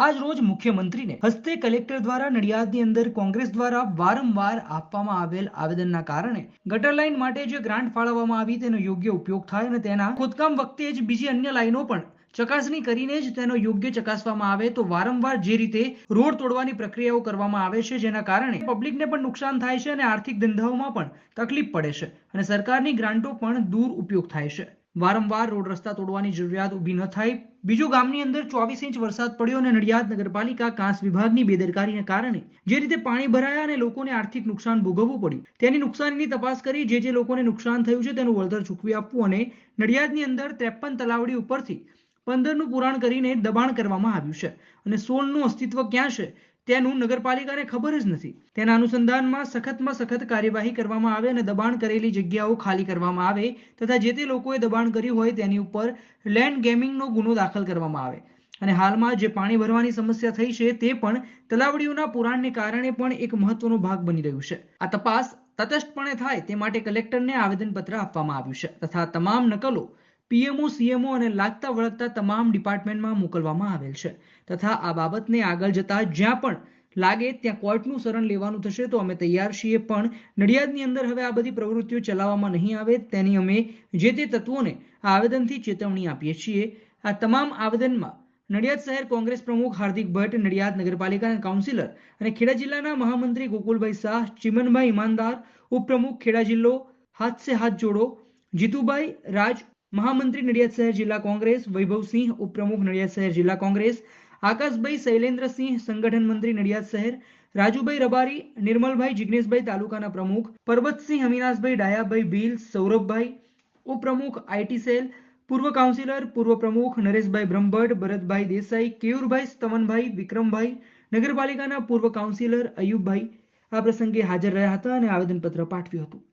આજ રોજ મુખ્યમંત્રીને હસ્તે કલેક્ટર દ્વારા નડિયાદની અંદર કોંગ્રેસ દ્વારા વારંવાર આપવામાં આવેલ આવેદનના કારણે ગટર લાઇન માટે જે ગ્રાન્ટ ફાળવવામાં આવી તેનો યોગ્ય ઉપયોગ થાય અને તેના ખોદકામ વખતે જ બીજી અન્ય લાઇનો પણ ચકાસણી કરીને જ તેનો યોગ્ય ચકાસવામાં આવે તો વારંવાર જે રીતે રોડ તોડવાની પ્રક્રિયાઓ કરવામાં આવે છે જેના કારણે પબ્લિકને પણ નુકસાન થાય છે અને આર્થિક ધંધાઓમાં પણ તકલીફ પડે છે અને સરકારની ગ્રાન્ટો પણ દૂર ઉપયોગ થાય છે. વારંવાર રોડ રસ્તા તોડવાની જરૂરિયાત ઊભી ન થાય. બીજું ગામની અંદર ચોવીસ ઇંચ વરસાદ પડ્યો અને નડિયાદ નગરપાલિકા કાંસ વિભાગની બેદરકારીને કારણે જે રીતે પાણી ભરાયા અને લોકોને આર્થિક નુકસાન ભોગવવું પડ્યું. તેની નુકસાનની તપાસ કરી જે જે લોકોને નુકસાન થયું છે તેનું વળતર ચૂકવી આપવું અને નડિયાદની અંદર ત્રેપન તલાવડી ઉપરથી પંદરનું પુરાણ કરીને દબાણ કરવામાં આવ્યું છે. અને સોળનું અસ્તિત્વ ક્યાં છે? તેનું નગરપાલિકાને ખબર જ નથી. તેના અનુસંધાનમાં સખતમાં સખત કાર્યવાહી કરવામાં આવે અને દબાણ કરેલી જગ્યાઓ ખાલી કરવામાં આવે તથા જે તે લોકોએ દબાણ કર્યું હોય તેની ઉપર લેન્ડ ગેમિંગનો ગુનો દાખલ કરવામાં આવે. અને હાલમાં જે પાણી ભરવાની સમસ્યા થઈ છે તે પણ તલાવડીઓના પુરાણને કારણે પણ એક મહત્વનો ભાગ બની રહ્યું છે. આ તપાસ તટસ્થપણે થાય તે માટે કલેક્ટરને આવેદનપત્ર આપવામાં આવ્યું છે તથા તમામ નકલો પીએમઓ, સીએમઓ અને લાગતા વળગતા તમામ ડિપાર્ટમેન્ટમાં મોકલવામાં આવેલ છે. તથા આ બાબતને આગળ જતા જ્યાં પણ લાગે ત્યાં કોર્ટનું શરણ લેવાનું થશે, તો અમે તૈયાર છીએ. પણ નડિયાદની અંદર હવે આ બધી પ્રવૃત્તિઓ ચલાવવામાં નહીં આવે, તેની અમે જે તે તત્વોને આવેદનથી ચેતવણી આપીએ છીએ. આ તમામ આવેદનમાં નડિયાદ શહેર કોંગ્રેસ પ્રમુખ હાર્દિક ભટ્ટ, નડિયાદ નગરપાલિકાના કાઉન્સિલર અને ખેડા જિલ્લાના મહામંત્રી ગોકુલભાઈ શાહ, ચિમનભાઈ ઈમાનદાર, ઉપપ્રમુખ ખેડા જિલ્લો, હાથ સે હાથ જોડો, જીતુભાઈ રાજ મહામંત્રી નડિયાદ શહેર જિલ્લા કોંગ્રેસ, વૈભવસિંહ ઉપપ્રમુખ નડિયાદ શહેર જિલ્લા કોંગ્રેસ, આકાશભાઈ શૈલેન્દ્રસિંહ સંગઠન મંત્રી નડિયાદ શહેર, રાજુભાઈ રબારી, નિર્મલભાઈ જિજ્ઞેશભાઈ તાલુકાના પ્રમુખ, પરબતસિંહ અવિનાશભાઈ ડાયાભાઈ ભીલ, સૌરભભાઈ ઉપપ્રમુખ આઈટી સેલ, પૂર્વ કાઉન્સિલર, પૂર્વ પ્રમુખ નરેશભાઈ બ્રહ્મભટ્ટ, ભરતભાઈ દેસાઈ, કેયુરભાઈ સ્તવનભાઈ, વિક્રમભાઈ, નગરપાલિકાના પૂર્વ કાઉન્સિલર અયુબભાઈ આ પ્રસંગે હાજર રહ્યા હતા અને આવેદનપત્ર પાઠવ્યું હતું.